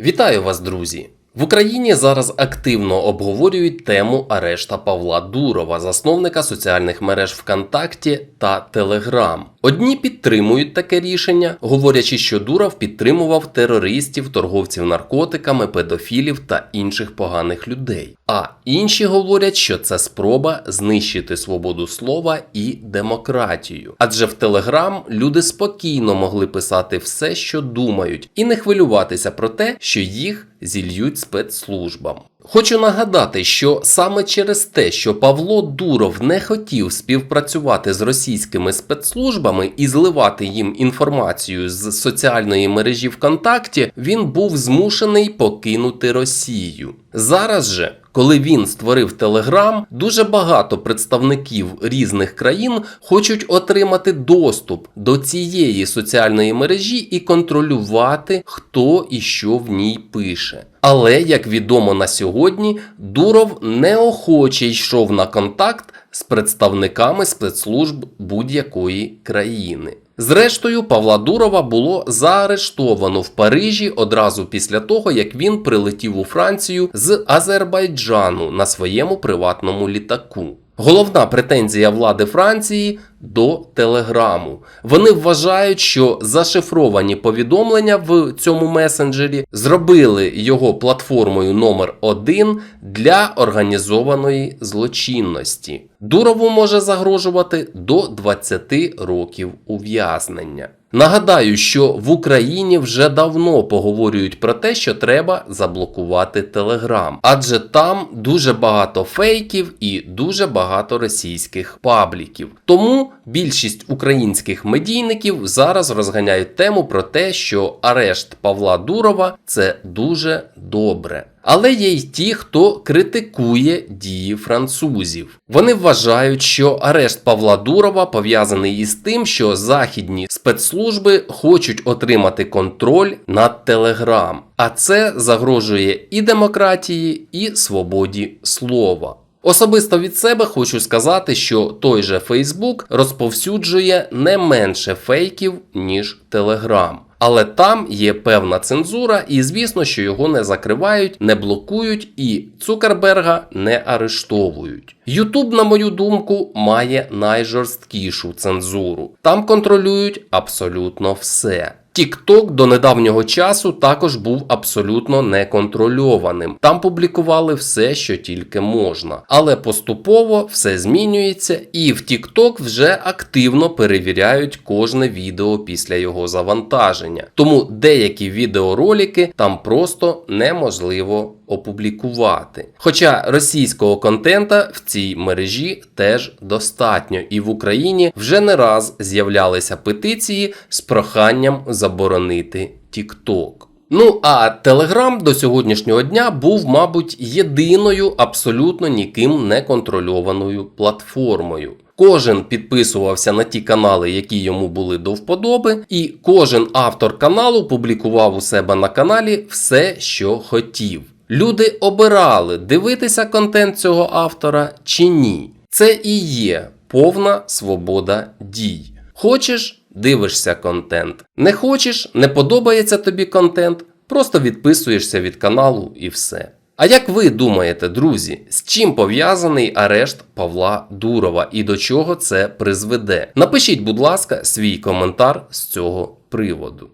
Вітаю вас, друзі! В Україні зараз активно обговорюють тему арешта Павла Дурова, засновника соціальних мереж ВКонтакті та Телеграм. Одні підтримують таке рішення, говорячи, що Дуров підтримував терористів, торговців наркотиками, педофілів та інших поганих людей. А інші говорять, що це спроба знищити свободу слова і демократію. Адже в Телеграм люди спокійно могли писати все, що думають, і не хвилюватися про те, що їх зільють спецслужбам. Хочу нагадати, що саме через те, що Павло Дуров не хотів співпрацювати з російськими спецслужбами і зливати їм інформацію з соціальної мережі ВКонтакті, він був змушений покинути Росію. Зараз же. Коли він створив Телеграм, дуже багато представників різних країн хочуть отримати доступ до цієї соціальної мережі і контролювати, хто і що в ній пише. Але, як відомо на сьогодні, Дуров неохоче йшов на контакт з представниками спецслужб будь-якої країни. Зрештою, Павла Дурова було заарештовано в Парижі одразу після того, як він прилетів у Францію з Азербайджану на своєму приватному літаку. Головна претензія влади Франції до Телеграму. Вони вважають, що зашифровані повідомлення в цьому месенджері зробили його платформою номер один для організованої злочинності. Дурову може загрожувати до 20 років ув'язнення. Нагадаю, що в Україні вже давно поговорюють про те, що треба заблокувати Телеграм, адже там дуже багато фейків і дуже багато російських пабліків. Тому більшість українських медійників зараз розганяють тему про те, що арешт Павла Дурова це дуже добре. Але є й ті, хто критикує дії французів. Вони вважають, що арешт Павла Дурова пов'язаний із тим, що західні спецслужби хочуть отримати контроль над Телеграм, а це загрожує і демократії, і свободі слова. Особисто від себе хочу сказати, що той же Facebook розповсюджує не менше фейків, ніж Telegram. Але там є певна цензура, і звісно, що його не закривають, не блокують і Цукерберга не арештовують. Ютуб, на мою думку, має найжорсткішу цензуру. Там контролюють абсолютно все. TikTok до недавнього часу також був абсолютно неконтрольованим. Там публікували все, що тільки можна. Але поступово все змінюється, і в TikTok вже активно перевіряють кожне відео після його завантаження. Тому деякі відеоролики там просто неможливо опублікувати. Хоча російського контента в цій мережі теж достатньо, і в Україні вже не раз з'являлися петиції з проханням заборонити TikTok. Ну а Telegram до сьогоднішнього дня був, мабуть, єдиною абсолютно ніким не контрольованою платформою. Кожен підписувався на ті канали, які йому були до вподоби, і кожен автор каналу публікував у себе на каналі все, що хотів. Люди обирали дивитися контент цього автора чи ні. Це і є повна свобода дій. Хочеш дивишся контент. Не хочеш, не подобається тобі контент, просто відписуєшся від каналу і все. А як ви думаєте, друзі, з чим пов'язаний арешт Павла Дурова і до чого це призведе? Напишіть, будь ласка, свій коментар з цього приводу.